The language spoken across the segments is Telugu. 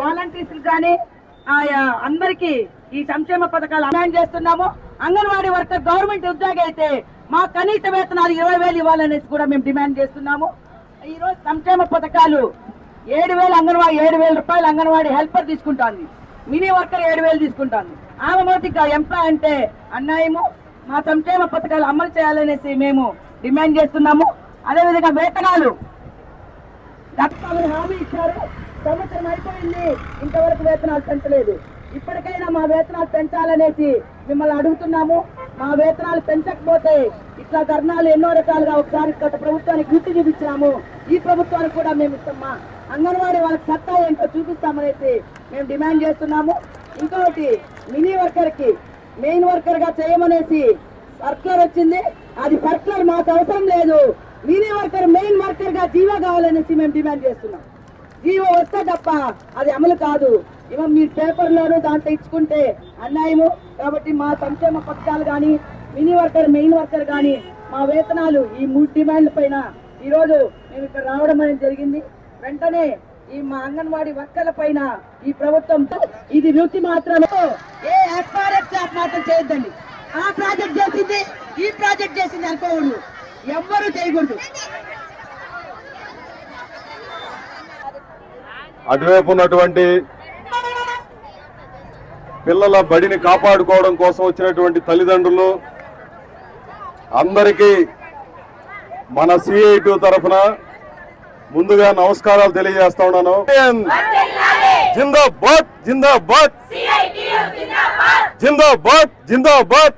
వాలంటీర్స్ కానీ అందరికి ఈ సంక్షేమ పథకాలు అన్యాయం చేస్తున్నాము. అంగన్వాడీ వర్కర్ గవర్నమెంట్ ఉద్యోగి అయితే మా కనీస వేతనాలు ఇరవై వేలు ఇవ్వాలనేసి కూడా మేము డిమాండ్ చేస్తున్నాము. ఈరోజు సంక్షేమ పథకాలు ఏడు వేలు అంగన్వాడీ ఏడు వేల రూపాయలు అంగన్వాడీ హెల్పర్ తీసుకుంటాంది. మినీ వర్కర్ ఏడు వేలు తీసుకుంటాంది. ఆమె మోటిగా ఎంప్లాయ్ అంటే అన్యాయము. మా సంక్షేమ పథకాలు అమలు చేయాలనేసి మేము డిమాండ్ చేస్తున్నాము. అదేవిధంగా వేతనాలు. గతంలో హామీ ఇచ్చారు. సంవత్సరం అయిపోయింది. ఇంతవరకు వేతనాలు పెంచలేదు. ఇప్పటికైనా మా వేతనాలు పెంచాలనేసి మిమ్మల్ని అడుగుతున్నాము. మా వేతనాలు పెంచకపోతే ఇట్లా ధర్నాలు ఎన్నో రకాలుగా ఒకసారి గత ప్రభుత్వానికి గుర్తు చూపించాము ఈ ప్రభుత్వానికి కూడా మేము ఇస్తామా? అంగన్వాడీ వాళ్ళకి సత్తా ఏంటో చూపిస్తామనేసి మేము డిమాండ్ చేస్తున్నాము. ఇంకొకటి మినీ వర్కర్కి మెయిన్ వర్కర్గా చేయమనేసి సర్కులర్ వచ్చింది. అది సర్కులర్ మాకు అవసరం లేదు. మినీ వర్కర్ మెయిన్ వర్కర్గా జీవో కావాలనేసి మేము డిమాండ్ చేస్తున్నాం. జీవో వస్తే తప్ప అది అమలు కాదు. ఇవ మీరు పేపర్లోనూ దాంట్లో ఇచ్చుకుంటే అన్యాయము. కాబట్టి మా సంక్షేమ పథకాలు కానీ మినీ వర్కర్ మెయిన్ వర్కర్ కానీ మా వేతనాలు ఈ మూడు డిమాండ్ల పైన ఈ రోజు మేము ఇక్కడ రావడం అనేది జరిగింది. వెంటనే ఈ మా అంగన్వాడీ వర్కర్ల పైన ఈ ప్రభుత్వంతో ఇది వృత్తి మాత్రమే. ఏ ఎక్స్పైరెక్ట్ మాత్రం చేయొద్దండి. ఆ ప్రాజెక్ట్ చేసింది ఈ ప్రాజెక్ట్ చేసింది అనుకోకూడదు. ఎవ్వరూ చేయకూడదు. అటువైపు ఉన్నటువంటి పిల్లల బడిని కాపాడుకోవడం కోసం వచ్చినటువంటి తల్లిదండ్రులు అందరికీ మన సిఐటి తరఫున ముందుగా నమస్కారాలు తెలియజేస్తా ఉన్నాను. జిందాబాద్ జిందాబాద్. జిందాబాద్ జిందాబాద్.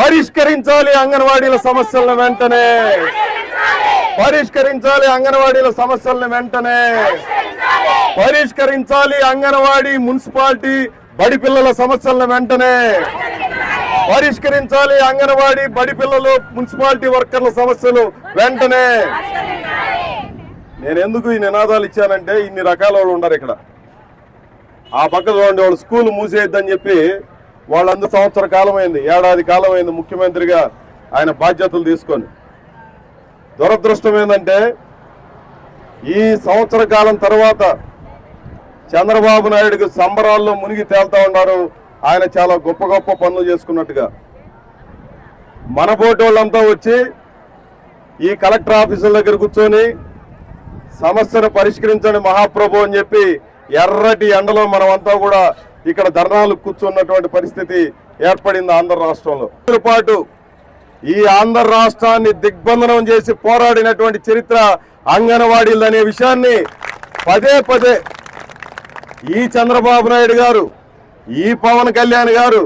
పరిష్కరించాలి అంగన్వాడీల సమస్యలను వెంటనే. పరిష్కరించాలి అంగన్వాడీల సమస్యలను వెంటనే. పరిష్కరించాలి అంగన్వాడీ మున్సిపాలిటీ బడి పిల్లల సమస్యలను వెంటనే. పరిష్కరించాలి అంగన్వాడీ బడి పిల్లలు మున్సిపాలిటీ వర్కర్ల సమస్యలు వెంటనే. నేను ఎందుకు ఈ నినాదాలు ఇచ్చానంటే ఇన్ని రకాల వాళ్ళు ఉన్నారు ఇక్కడ. ఆ పక్క చూడండి వాళ్ళు స్కూల్ మూసేయద్దని చెప్పి వాళ్ళందరూ సంవత్సర కాలం అయింది ఏడాది కాలం అయింది ముఖ్యమంత్రిగా ఆయన బాధ్యతలు తీసుకొని. దురదృష్టం ఏంటంటే ఈ సంవత్సర కాలం తర్వాత చంద్రబాబు నాయుడుకి సంబరాల్లో మునిగి తేల్తా ఉన్నారు. ఆయన చాలా గొప్ప గొప్ప పనులు చేసుకున్నట్టుగా. మన పోటీ వాళ్ళంతా వచ్చి ఈ కలెక్టర్ ఆఫీసుల దగ్గర కూర్చొని సమస్యను పరిష్కరించండి మహాప్రభు అని చెప్పి ఎర్రటి ఎండలో మనమంతా కూడా ఇక్కడ ధర్నాలు కూర్చున్నటువంటి పరిస్థితి ఏర్పడింది ఆంధ్ర రాష్ట్రంలో. పాటు ఈ ఆంధ్ర రాష్ట్రాన్ని దిగ్బంధనం చేసి పోరాడినటువంటి చరిత్ర అంగన్వాడీలు అనే విషయాన్ని పదే పదే ఈ చంద్రబాబు నాయుడు గారు ఈ పవన్ కళ్యాణ్ గారు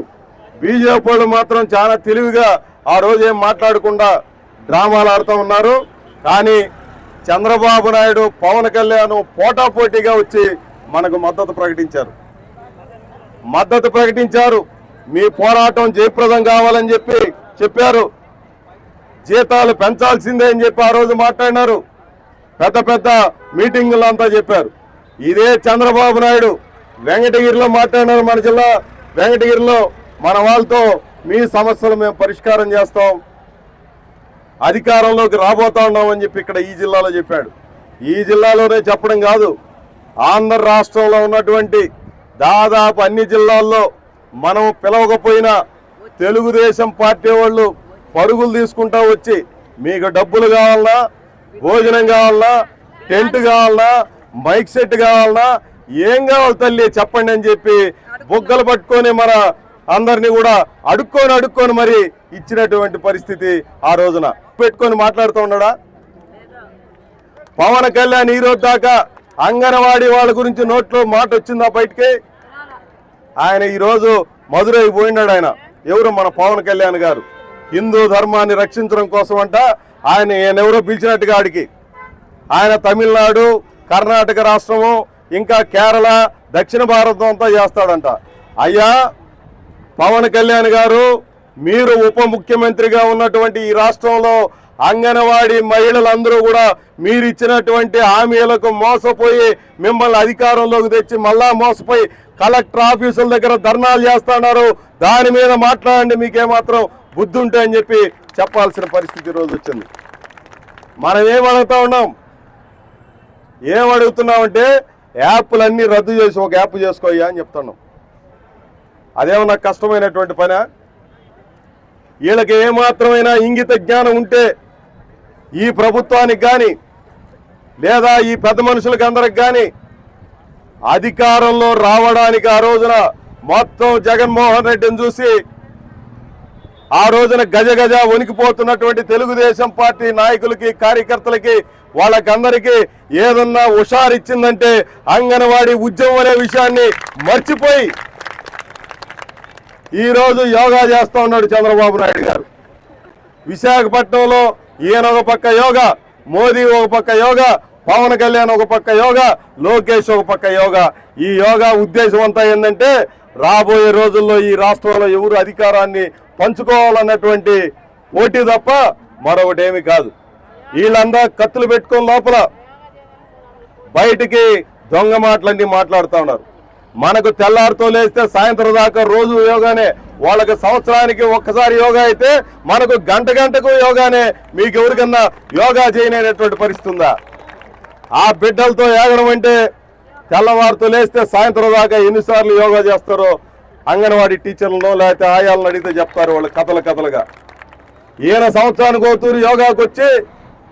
బీజేపీ మాత్రం చాలా తెలివిగా ఆ రోజు ఏం మాట్లాడకుండా డ్రామాలు ఆడుతూ ఉన్నారు. కానీ చంద్రబాబు నాయుడు పవన్ కళ్యాణ్ పోటాపోటీగా వచ్చి మనకు మద్దతు ప్రకటించారు. మద్దతు ప్రకటించారు. మీ పోరాటం జయప్రదం కావాలని చెప్పి చెప్పారు. జీతాలు పెంచాల్సిందే అని చెప్పి ఆ రోజు మాట్లాడినారు. పెద్ద పెద్ద మీటింగులు అంతా చెప్పారు. ఇదే చంద్రబాబు నాయుడు వెంకటగిరిలో మాట్లాడినారు మన జిల్లా. వెంకటగిరిలో మన వాళ్ళతో మీ సమస్యలు మేము పరిష్కారం చేస్తాం. అధికారంలోకి రాబోతా ఉన్నామని చెప్పి ఇక్కడ ఈ జిల్లాలో చెప్పాడు. ఈ జిల్లాలోనే చెప్పడం కాదు ఆంధ్ర రాష్ట్రంలో ఉన్నటువంటి దాదాపు అన్ని జిల్లాల్లో మనం పిలవకపోయినా తెలుగుదేశం పార్టీ వాళ్ళు పరుగులు తీసుకుంటా వచ్చి మీకు డబ్బులు కావాలన్నా భోజనం కావాలన్నా టెంట్ కావాలన్నా మైక్ సెట్ కావాలన్నా ఏం కావాలి తల్లి చెప్పండి అని చెప్పి బుగ్గలు పట్టుకొని మన అందరినీ కూడా అడుక్కొని అడుక్కొని మరి ఇచ్చినటువంటి పరిస్థితి ఆ రోజున. పెట్టుకొని మాట్లాడుతూ ఉన్నాడా? పవన్ కళ్యాణ్ ఈ రోజు దాకా అంగన్వాడీ వాళ్ళ గురించి నోట్లో మాట వచ్చిందా బయటికి? ఆయన ఈ రోజు మధురై పోయినాడు ఆయన. ఎవరు? మన పవన్ కళ్యాణ్ గారు. హిందూ ధర్మాన్ని రక్షించడం కోసం అంట ఆయన ఎవరో పిలిచినట్టుగా ఆడికి. ఆయన తమిళనాడు కర్ణాటక రాష్ట్రము ఇంకా కేరళ దక్షిణ భారతం అంతా చేస్తాడంట. అయ్యా పవన్ కళ్యాణ్ గారు మీరు ఉప ముఖ్యమంత్రిగా ఉన్నటువంటి ఈ రాష్ట్రంలో అంగన్వాడీ మహిళలందరూ కూడా మీరు ఇచ్చినటువంటి హామీలకు మోసపోయి మిమ్మల్ని అధికారంలోకి తెచ్చి మళ్ళా మోసపోయి కలెక్టర్ ఆఫీసుల దగ్గర ధర్నాలు చేస్తున్నారు. దాని మీద మాట్లాడండి మీకేమాత్రం బుద్ధి ఉంటే అని చెప్పి చెప్పాల్సిన పరిస్థితి ఈ రోజు వచ్చింది. మనం ఏం అడుగుతా ఉన్నాం? ఏం అడుగుతున్నామంటే యాప్లన్నీ రద్దు చేసి ఒక యాప్ చేసుకోయ్యా అని చెప్తున్నాం అదేమన్నా కష్టమైనటువంటి పనా? వీళ్ళకి ఏమాత్రమైనా ఇంగిత జ్ఞానం ఉంటే ఈ ప్రభుత్వానికి కానీ లేదా ఈ పెద్ద మనుషులకి అందరికి కానీ అధికారంలో రావడానికి ఆ రోజున మొత్తం జగన్మోహన్ రెడ్డిని చూసి ఆ రోజున గజ గజ వణికిపోతున్నటువంటి తెలుగుదేశం పార్టీ నాయకులకి కార్యకర్తలకి వాళ్ళకందరికీ ఏదన్నా హుషారిచ్చిందంటే అంగన్వాడీ ఉద్యమం అనే విషయాన్ని మర్చిపోయి ఈరోజు యోగా చేస్తూ ఉన్నాడు చంద్రబాబు నాయుడు గారు. విశాఖపట్నంలో ఈయన ఒక పక్క యోగా మోదీ ఒక పక్క యోగా పవన్ కళ్యాణ్ ఒక పక్క యోగా లోకేష్ ఒక పక్క యోగా. ఈ యోగా ఉద్దేశం అంతా ఏంటంటే రాబోయే రోజుల్లో ఈ రాష్ట్రంలో ఎవరు అధికారాన్ని పంచుకోవాలన్నటువంటి పోటీ తప్ప మరొకటి ఏమి కాదు. వీళ్ళందా కత్తులు పెట్టుకుని లోపల బయటికి దొంగ మాటలన్నీ మాట్లాడుతూ ఉన్నారు. మనకు తెల్లారితో లేస్తే సాయంత్రం దాకా రోజు యోగానే. వాళ్ళకి సంవత్సరానికి ఒక్కసారి యోగా అయితే మనకు గంట గంటకు యోగానే. మీకు ఎవరికన్నా యోగా చేయనేటటువంటి పరిస్థితి ఉందా? ఆ బిడ్డలతో ఏగడం అంటే తెల్లవారితో లేస్తే సాయంత్రం దాకా ఎన్నిసార్లు యోగా చేస్తారో అంగన్వాడీ టీచర్లను లేకపోతే ఆయాలను అడిగితే చెప్తారు వాళ్ళు కథలు కథలుగా. ఈయన సంవత్సరానికి ఓతూరు యోగాకు వచ్చి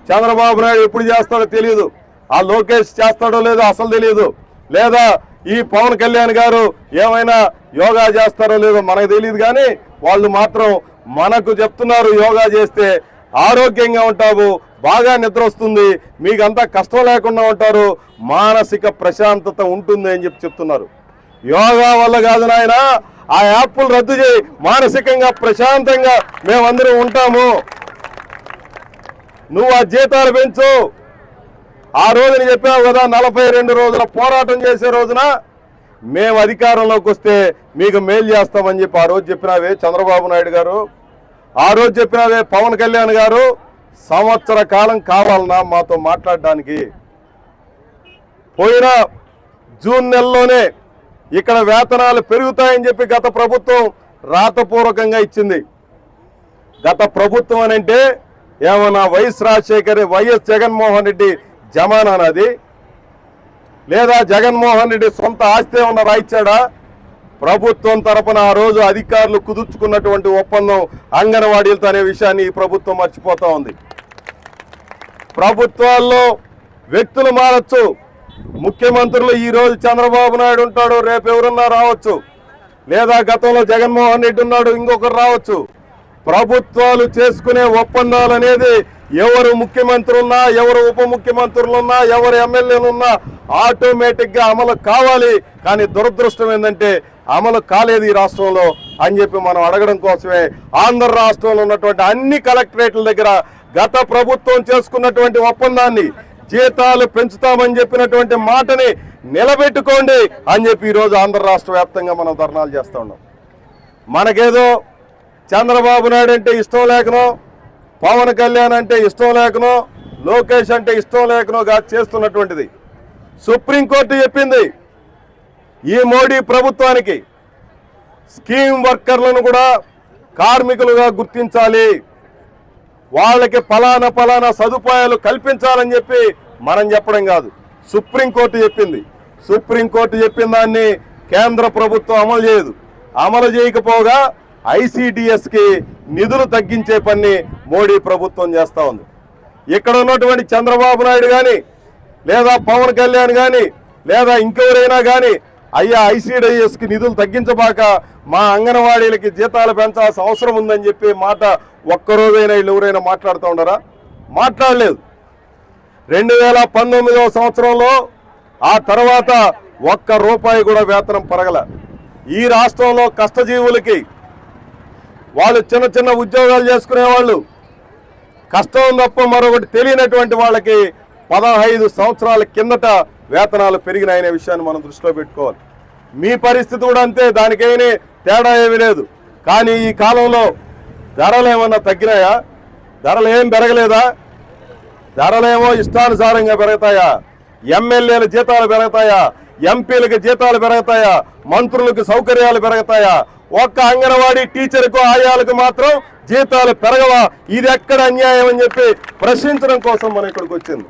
చంద్రబాబు నాయుడు ఎప్పుడు చేస్తాడో తెలియదు. ఆ లోకేష్ చేస్తాడో లేదో అసలు తెలియదు. లేదా ఈ పవన్ కళ్యాణ్ గారు ఏమైనా యోగా చేస్తారో లేదో మనకు తెలియదు కానీ వాళ్ళు మాత్రం మనకు చెప్తున్నారు యోగా చేస్తే ఆరోగ్యంగా ఉంటావు బాగా నిద్ర వస్తుంది మీకు అంతా కష్టం లేకుండా ఉంటారు మానసిక ప్రశాంతత ఉంటుంది అని చెప్పి చెప్తున్నారు. యోగా వల్ల కాదు నాయన ఆ యాప్లు రద్దు చేయి మానసికంగా ప్రశాంతంగా మేమందరం ఉంటాము. నువ్వు ఆ జీతాలు పెంచు ఆ రోజున చెప్పావు కదా నలభై రెండు రోజుల పోరాటం చేసే రోజున మేము అధికారంలోకి వస్తే మీకు మేలు చేస్తామని చెప్పి ఆ రోజు చెప్పినావే చంద్రబాబు నాయుడు గారు. ఆ రోజు చెప్పినావే పవన్ కళ్యాణ్ గారు సంవత్సర కాలం కావాలన్నా మాతో మాట్లాడడానికి. పోయిన జూన్ నెలలోనే ఇక్కడ వేతనాలు పెరుగుతాయని చెప్పి గత ప్రభుత్వం రాతపూర్వకంగా ఇచ్చింది. గత ప్రభుత్వం అనంటే అంటే ఏమన్నా వైఎస్ రాజశేఖర్ వైఎస్ జగన్మోహన్ రెడ్డి జమానాది లేదా జగన్మోహన్ రెడ్డి సొంత ఆస్తి ఏమన్నా రాయిచ్చాడా ప్రభుత్వం తరపున ఆ రోజు అధికారులు కుదుర్చుకున్నటువంటి ఒప్పందం అంగన్వాడీలతో అనే విషయాన్ని ఈ ప్రభుత్వం మర్చిపోతా ఉంది. ప్రభుత్వాల్లో వ్యక్తులు మారచ్చు. ముఖ్యమంత్రులు ఈరోజు చంద్రబాబు నాయుడు ఉంటాడు రేపు ఎవరున్నా రావచ్చు. లేదా గతంలో జగన్మోహన్ రెడ్డి ఉన్నాడు ఇంకొకరు రావచ్చు. ప్రభుత్వాలు చేసుకునే ఒప్పందాలు అనేది ఎవరు ముఖ్యమంత్రులున్నా ఎవరు ఉప ముఖ్యమంత్రులున్నా ఎవరు ఎమ్మెల్యేలున్నా ఉన్నా ఆటోమేటిక్గా అమలు కావాలి. కానీ దురదృష్టం ఏంటంటే అమలు కాలేదు ఈ రాష్ట్రంలో అని చెప్పి మనం అడగడం కోసమే ఆంధ్ర రాష్ట్రంలో ఉన్నటువంటి అన్ని కలెక్టరేట్ల దగ్గర గత ప్రభుత్వం చేసుకున్నటువంటి ఒప్పందాన్ని జీతాలు పెంచుతామని చెప్పినటువంటి మాటని నిలబెట్టుకోండి అని చెప్పి ఈరోజు ఆంధ్ర రాష్ట్ర వ్యాప్తంగా మనం ధర్నాలు చేస్తూ ఉన్నాం. మనకేదో చంద్రబాబు నాయుడు అంటే ఇష్టం లేకనో పవన్ కళ్యాణ్ అంటే ఇష్టం లేకనో లోకేష్ అంటే ఇష్టం లేకనోగా చేస్తున్నటువంటిది. సుప్రీంకోర్టు చెప్పింది ఈ మోడీ ప్రభుత్వానికి స్కీమ్ వర్కర్లను కూడా కార్మికులుగా గుర్తించాలి. వాళ్ళకి ఫలానా ఫలానా సదుపాయాలు కల్పించాలని చెప్పి మనం చెప్పడం కాదు. సుప్రీంకోర్టు చెప్పింది. సుప్రీంకోర్టు చెప్పిన దాన్ని కేంద్ర ప్రభుత్వం అమలు చేయదు. అమలు చేయకపోగా ఐసిడిఎస్కి నిధులు తగ్గించే పని మోడీ ప్రభుత్వం చేస్తూ ఉంది. ఇక్కడ ఉన్నటువంటి చంద్రబాబు నాయుడు కానీ లేదా పవన్ కళ్యాణ్ కానీ లేదా ఇంకెవరైనా కానీ అయ్యా ఐసీడీఎస్కి నిధులు తగ్గించబాక మా అంగన్వాడీలకి జీతాలు పెంచాల్సిన అవసరం ఉందని చెప్పి మాట ఒక్కరోజైనా వీళ్ళు ఎవరైనా మాట్లాడుతూ ఉండరా? మాట్లాడలేదు. రెండు వేల పంతొమ్మిదవ సంవత్సరంలో ఆ తర్వాత ఒక్క రూపాయి కూడా వేతనం పెరగల. ఈ రాష్ట్రంలో కష్టజీవులకి వాళ్ళు చిన్న చిన్న ఉద్యోగాలు చేసుకునే వాళ్ళు కష్టం తప్ప మరొకటి తెలియనటువంటి వాళ్ళకి పదహైదు సంవత్సరాల కిందట వేతనాలు పెరిగినాయనే విషయాన్ని మనం దృష్టిలో పెట్టుకోవాలి. మీ పరిస్థితి కూడా అంతే దానికేమీ తేడా ఏమీ లేదు. కానీ ఈ కాలంలో ధరలు ఏమన్నా తగ్గినాయా? ధరలు ఏం పెరగలేదా? ధరలేమో ఇష్టానుసారంగా పెరుగుతాయా? ఎమ్మెల్యేల జీతాలు పెరుగుతాయా? ఎంపీలకు జీతాలు పెరుగుతాయా? మంత్రులకు సౌకర్యాలు పెరుగుతాయా? ఒక్క అంగన్వాడీ టీచర్కు ఆయాలకు మాత్రం జీతాలు పెరగవా? ఇది ఎక్కడ అన్యాయం అని చెప్పి ప్రశ్నించడం కోసం మనం ఇక్కడికి వచ్చింది.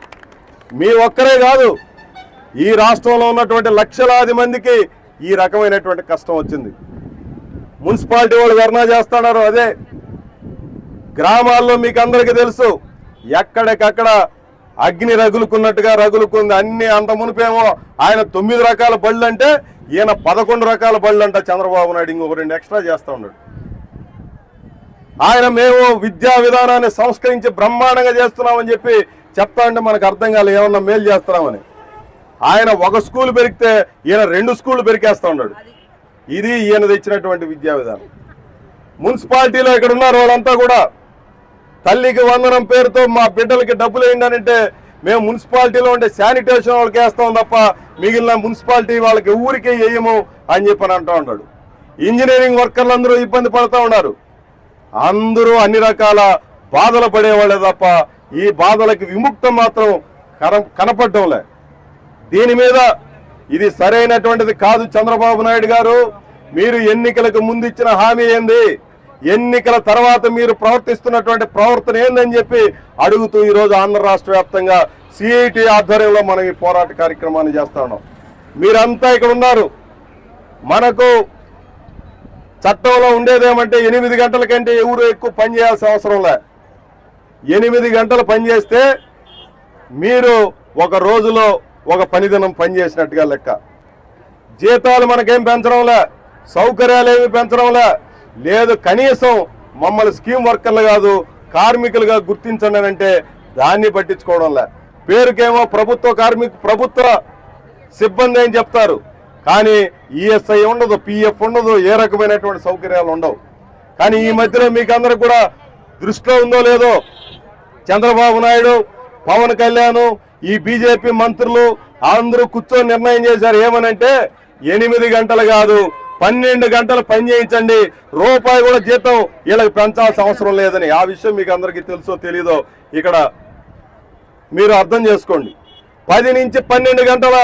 మీ ఒక్కరే కాదు ఈ రాష్ట్రంలో ఉన్నటువంటి లక్షలాది మందికి ఈ రకమైనటువంటి కష్టం వచ్చింది. మున్సిపాలిటీ వాళ్ళు ధర్నా చేస్తున్నారు అదే. గ్రామాల్లో మీకు అందరికీ తెలుసు ఎక్కడికక్కడ అగ్ని రగులుకున్నట్టుగా రగులుకుంది. అన్ని అంత మునిపేమో ఆయన తొమ్మిది రకాల బళ్ళు అంటే ఈయన పదకొండు రకాల బళ్ళు అంట చంద్రబాబు నాయుడు ఇంకొక రెండు ఎక్స్ట్రా చేస్తూ ఉన్నాడు. ఆయన మేము విద్యా విధానాన్ని సంస్కరించి బ్రహ్మాండంగా చేస్తున్నామని చెప్పి చెప్తా ఉంటే మనకు అర్థం కాలేదు ఏమన్నా మేలు చేస్తున్నామని. ఆయన ఒక స్కూల్ పెరిగితే ఈయన రెండు స్కూళ్ళు పెరికేస్తూ ఉన్నాడు. ఇది ఈయన తెచ్చినటువంటి విద్యా విధానం. మున్సిపాలిటీలో ఇక్కడ ఉన్నారు వాళ్ళంతా కూడా తల్లికి వందనం పేరుతో మా బిడ్డలకి డబ్బులు వేయండి మేము మున్సిపాలిటీలో ఉండే శానిటేషన్ వాళ్ళకి వేస్తాం తప్ప మిగిలిన మున్సిపాలిటీ వాళ్ళకి ఊరికే వేయము అని చెప్పి అంటూ ఉంటాడు ఇంజనీరింగ్ వర్కర్లు అందరూ ఇబ్బంది పడుతూ ఉన్నారు. అందరూ అన్ని రకాల బాధలు పడేవాళ్ళే తప్ప ఈ బాధలకి విముక్తం మాత్రం కన కనపడటంలే దీని మీద ఇది సరైనటువంటిది కాదు చంద్రబాబు నాయుడు గారు. మీరు ఎన్నికలకు ముందు ఇచ్చిన హామీ ఏంది? ఎన్నికల తర్వాత మీరు ప్రవర్తిస్తున్నటువంటి ప్రవర్తన ఏందని చెప్పి అడుగుతూ ఈరోజు ఆంధ్ర రాష్ట్ర వ్యాప్తంగా సిఐటి ఆధ్వర్యంలో మనం ఈ పోరాట కార్యక్రమాన్ని చేస్తా ఉన్నాం. మీరంతా ఇక్కడ ఉన్నారు. మనకు చట్టంలో ఉండేదేమంటే ఎనిమిది గంటల కంటే ఎవరు ఎక్కువ పని చేయాల్సిన అవసరం లే. ఎనిమిది గంటలు పనిచేస్తే మీరు ఒక రోజులో ఒక పనిదినం పనిచేసినట్టుగా లెక్క. జీతాలు మనకేం పెంచడంలే సౌకర్యాలు ఏమి పెంచడంలే లేదు కనీసం మమ్మల్ని స్కీమ్ వర్కర్లు కాదు కార్మికులుగా గుర్తించండి అంటే దాన్ని పట్టించుకోవడంలే పేరుకేమో ప్రభుత్వ కార్మిక ప్రభుత్వ సిబ్బంది అని చెప్తారు. కానీ ఈఎస్ఐ ఉండదు పిఎఫ్ ఉండదు ఏ రకమైనటువంటి సౌకర్యాలు ఉండవు. కానీ ఈ మధ్యలో మీకు అందరికి కూడా దృష్టిలో ఉందో లేదో చంద్రబాబు నాయుడు పవన్ కళ్యాణ్ ఈ బీజేపీ మంత్రులు అందరూ కూర్చొని నిర్ణయం చేశారు. ఏమనంటే ఎనిమిది గంటలు కాదు పన్నెండు గంటలు పని చేయించండి రూపాయి కూడా జీతం వీళ్ళకి పెంచాల్సిన అవసరం లేదని. ఆ విషయం మీకు అందరికీ తెలుసో తెలీదో ఇక్కడ మీరు అర్థం చేసుకోండి. పది నుంచి పన్నెండు గంటల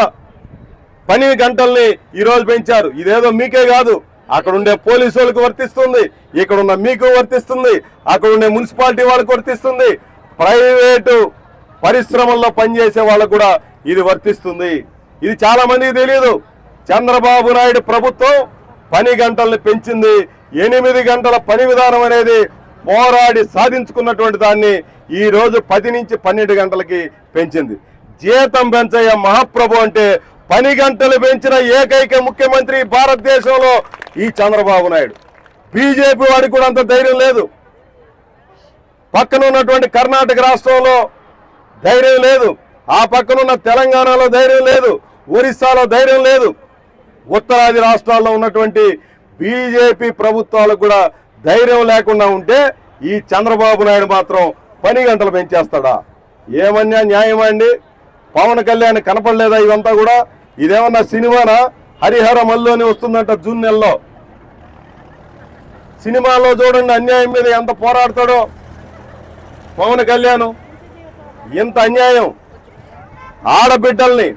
పని గంటల్ని ఈరోజు పెంచారు. ఇదేదో మీకే కాదు. అక్కడ ఉండే పోలీసు వాళ్ళకి వర్తిస్తుంది. ఇక్కడ ఉన్న మీకు వర్తిస్తుంది. అక్కడ ఉండే మున్సిపాలిటీ వాళ్ళకి వర్తిస్తుంది. ప్రైవేటు పరిశ్రమల్లో పనిచేసే వాళ్ళకు కూడా ఇది వర్తిస్తుంది. ఇది చాలా మందికి తెలియదు చంద్రబాబు నాయుడు ప్రభుత్వం పని గంటల్ని పెంచింది. ఎనిమిది గంటల పని విధానం అనేది పోరాడి సాధించుకున్నటువంటి దాన్ని ఈరోజు పది నుంచి పన్నెండు గంటలకి పెంచింది. జీతం పెంచయ్య మహాప్రభు అంటే పని గంటలు పెంచిన ఏకైక ముఖ్యమంత్రి భారతదేశంలో ఈ చంద్రబాబు నాయుడు. బీజేపీ వాడికి కూడా అంత ధైర్యం లేదు. పక్కన ఉన్నటువంటి కర్ణాటక రాష్ట్రంలో ధైర్యం లేదు. ఆ పక్కనున్న తెలంగాణలో ధైర్యం లేదు. ఒరిస్సాలో ధైర్యం లేదు. ఉత్తరాది రాష్ట్రాల్లో ఉన్నటువంటి బీజేపీ ప్రభుత్వాలకు కూడా ధైర్యం లేకుండా ఉంటే ఈ చంద్రబాబు నాయుడు మాత్రం పని గంటలు పెంచేస్తాడా? ఏమన్నా న్యాయమా అండి? పవన్ కళ్యాణ్ కనపడలేదా ఇదంతా కూడా? ఇదేమన్నా సినిమానా? హరిహర మల్లు వస్తుందంట జూన్ నెలలో. సినిమాలో చూడండి అన్యాయం మీద ఎంత పోరాడతాడో. పవన్ కళ్యాణ్ ఇంత అన్యాయం. ఆడబిడ్డల్ని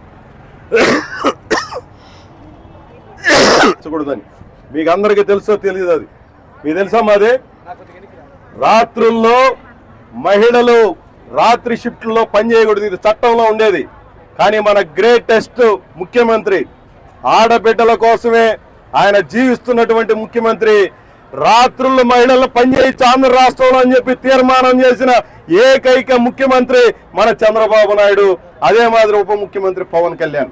చూడదని మీకు అందరికీ తెలుసో తెలియదు అది. మీకు తెలుసా మాది? రాత్రుల్లో మహిళలు రాత్రి షిఫ్ట్లో పనిచేయకూడదు ఇది చట్టంలో ఉండేది. కానీ మన గ్రేటెస్ట్ ముఖ్యమంత్రి ఆడబిడ్డల కోసమే ఆయన జీవిస్తున్నటువంటి ముఖ్యమంత్రి రాత్రులు మహిళలు పనిచేయచ్చు ఆంధ్ర రాష్ట్రంలో అని చెప్పి తీర్మానం చేసిన ఏకైక ముఖ్యమంత్రి మన చంద్రబాబు నాయుడు. అదే మాదిరి ఉప ముఖ్యమంత్రి పవన్ కళ్యాణ్.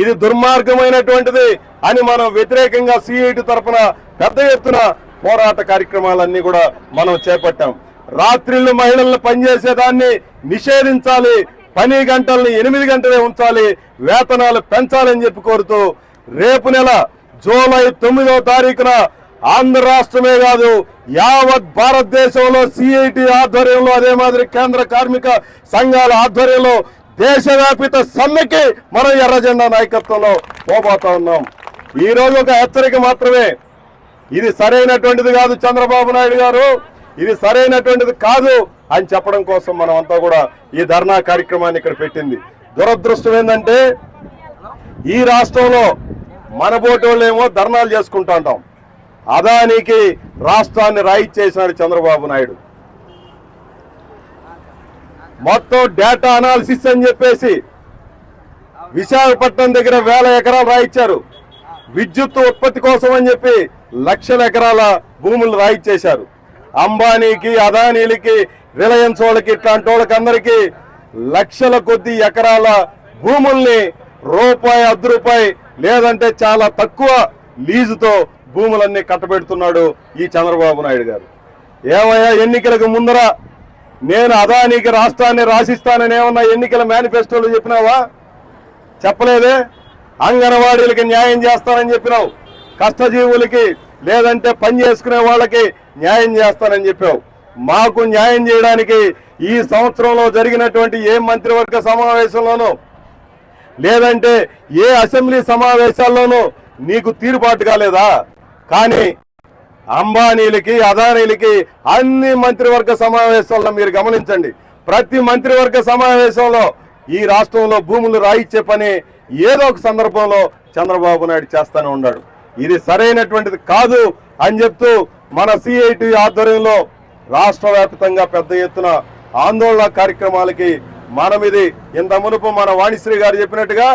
ఇది దుర్మార్గమైనటువంటిది అని మనం వ్యతిరేకంగా సిఐటి తరఫున పెద్ద ఎత్తున పోరాట కార్యక్రమాలన్నీ కూడా మనం చేపట్టాం. రాత్రిళ్ళు మహిళలను పనిచేసేదాన్ని నిషేధించాలి పని గంటల్ని ఎనిమిది గంటలే ఉంచాలి వేతనాలు పెంచాలని చెప్పి కోరుతూ రేపు నెల జూలై తొమ్మిదవ తారీఖున ఆంధ్ర రాష్ట్రమే కాదు యావత్ భారతదేశంలో సిఐటి ఆధ్వర్యంలో అదే మాదిరి కేంద్ర కార్మిక సంఘాల ఆధ్వర్యంలో దేశవ్యాపిత సమ్మెకి మనం ఎర్రజెండా నాయకత్వంలో పోబోతా ఉన్నాం. ఈ రోజు ఒక హెచ్చరిక మాత్రమే. ఇది సరైనటువంటిది కాదు చంద్రబాబు నాయుడు గారు. ఇది సరైనటువంటిది కాదు అని చెప్పడం కోసం మనం అంతా కూడా ఈ ధర్నా కార్యక్రమాన్ని ఇక్కడ పెట్టింది. దురదృష్టం ఏంటంటే ఈ రాష్ట్రంలో మన బోటోళ్ళేమో ధర్నాలు చేసుకుంటూ ఉంటాం. అదానికి రాష్ట్రాన్ని రాయి చేసినాడు చంద్రబాబు నాయుడు. మొత్తం డేటా అనాలిసిస్ అని చెప్పేసి విశాఖపట్నం దగ్గర వేల ఎకరాలు రాయిచ్చారు. విద్యుత్ ఉత్పత్తి కోసం అని చెప్పి లక్షల ఎకరాల భూములు రాయిచ్చేశారు. అంబానీకి అదానీలకి రిలయన్స్ వాళ్ళకి ఇట్లాంటి వాళ్ళకి అందరికీ లక్షల కొద్ది ఎకరాల భూముల్ని రూపాయి అర్ధ రూపాయి లేదంటే చాలా తక్కువ లీజుతో భూములన్నీ కట్టబెడుతున్నాడు ఈ చంద్రబాబు నాయుడు గారు. ఏమయ్యా ఎన్నికలకు ముందర నేను అదానికి రాష్ట్రాన్ని రాసిస్తానని ఏమన్నా ఎన్నికల మేనిఫెస్టోలో చెప్పినావా? చెప్పలేదే? అంగన్వాడీలకి న్యాయం చేస్తానని చెప్పినావు. కష్టజీవులకి లేదంటే పని చేసుకునే వాళ్ళకి న్యాయం చేస్తానని చెప్పావు. మాకు న్యాయం చేయడానికి ఈ సంవత్సరంలో జరిగినటువంటి ఏ మంత్రివర్గ సమావేశంలోనూ లేదంటే ఏ అసెంబ్లీ సమావేశాల్లోనూ నీకు తీరుబాటు కాలేదా? కానీ అంబానీలకి అదానీలకి అన్ని మంత్రివర్గ సమావేశాల్లో మీరు గమనించండి. ప్రతి మంత్రివర్గ సమావేశంలో ఈ రాష్ట్రంలో భూములు రాయిచ్చే పని ఏదో ఒక సందర్భంలో చంద్రబాబు నాయుడు చేస్తానే ఉన్నాడు. ఇది సరైనటువంటిది కాదు. అని చెప్తూ మన సిఐటి ఆధ్వర్యంలో రాష్ట్ర వ్యాప్తంగా పెద్ద ఎత్తున ఆందోళన కార్యక్రమాలకి మనం ఇది ఇంత మునుపు మన వాణిశ్రీ గారు చెప్పినట్టుగా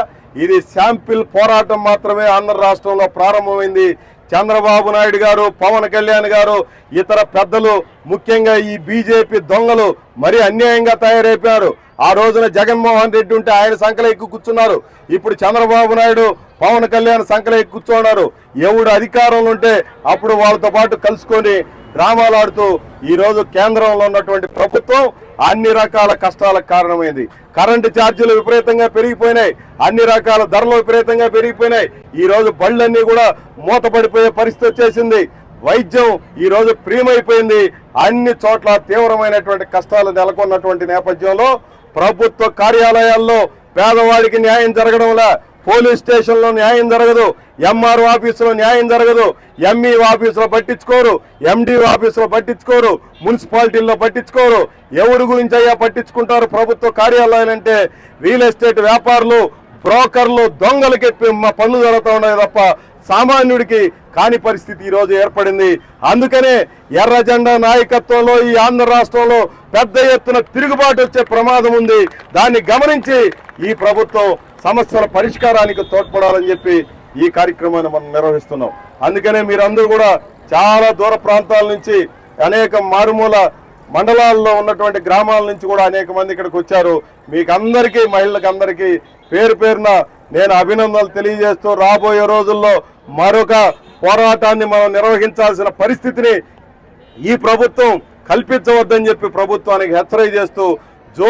ఇది శాంపిల్ పోరాటం మాత్రమే ఆంధ్ర రాష్ట్రంలో ప్రారంభమైంది. చంద్రబాబు నాయుడు గారు పవన్ కళ్యాణ్ గారు ఇతర పెద్దలు ముఖ్యంగా ఈ బీజేపీ దొంగలు మరీ అన్యాయంగా తయారైపోయారు. ఆ రోజున జగన్మోహన్ రెడ్డి ఉంటే ఆయన సంకల ఎక్కువ కూర్చున్నారు. ఇప్పుడు చంద్రబాబు నాయుడు పవన్ కళ్యాణ్ సంకల ఎక్కువ కూర్చున్నారు. ఎవడు అధికారంలో ఉంటే అప్పుడు వాళ్ళతో పాటు కలుసుకొని డ్రామాలు ఆడుతూ ఈరోజు కేంద్రంలో ఉన్నటువంటి ప్రభుత్వం అన్ని రకాల కష్టాలకు కారణమైంది. కరెంటు ఛార్జీలు విపరీతంగా పెరిగిపోయినాయి. అన్ని రకాల ధరలు విపరీతంగా పెరిగిపోయినాయి. ఈ రోజు బళ్ళన్నీ కూడా మూతపడిపోయే పరిస్థితి వచ్చేసింది. వైద్యం ఈ రోజు ప్రియమైపోయింది అన్ని చోట్ల తీవ్రమైనటువంటి కష్టాలు నెలకొన్నటువంటి నేపథ్యంలో ప్రభుత్వ కార్యాలయాల్లో పేదవాడికి న్యాయం జరగడంలా పోలీస్ స్టేషన్లో న్యాయం జరగదు. ఎంఆర్ఓ ఆఫీసులో న్యాయం జరగదు. ఎంఈ ఆఫీసులో పట్టించుకోరు. ఎండి ఆఫీసులో పట్టించుకోరు. మున్సిపాలిటీల్లో పట్టించుకోరు. ఎవరి గురించి అయ్యా పట్టించుకుంటారు ప్రభుత్వ కార్యాలయాలు అంటే? రియల్ ఎస్టేట్ వ్యాపారులు బ్రోకర్లు దొంగలకి మా పన్ను జరుగుతూ ఉన్నాయి తప్ప సామాన్యుడికి కాని పరిస్థితి ఈరోజు ఏర్పడింది. అందుకనే ఎర్ర జెండా నాయకత్వంలో ఈ ఆంధ్ర రాష్ట్రంలో పెద్ద ఎత్తున తిరుగుబాటు వచ్చే ప్రమాదం ఉంది. దాన్ని గమనించి ఈ ప్రభుత్వం సమస్యల పరిష్కారానికి తోడ్పడాలని చెప్పి ఈ కార్యక్రమాన్ని మనం నిర్వహిస్తున్నాం. అందుకనే మీరందరూ కూడా చాలా దూర ప్రాంతాల నుంచి అనేక మారుమూల మండలాల్లో ఉన్నటువంటి గ్రామాల నుంచి కూడా అనేక మంది ఇక్కడికి వచ్చారు. మీకు అందరికీ మహిళలకు అందరికీ పేరు పేరున నేను అభినందనలు తెలియజేస్తూ రాబోయే రోజుల్లో మరొక పోరాటాన్ని మనం నిర్వహించాల్సిన పరిస్థితిని ఈ ప్రభుత్వం కల్పించవద్దని చెప్పి ప్రభుత్వానికి హెచ్చరిక చేస్తూ జో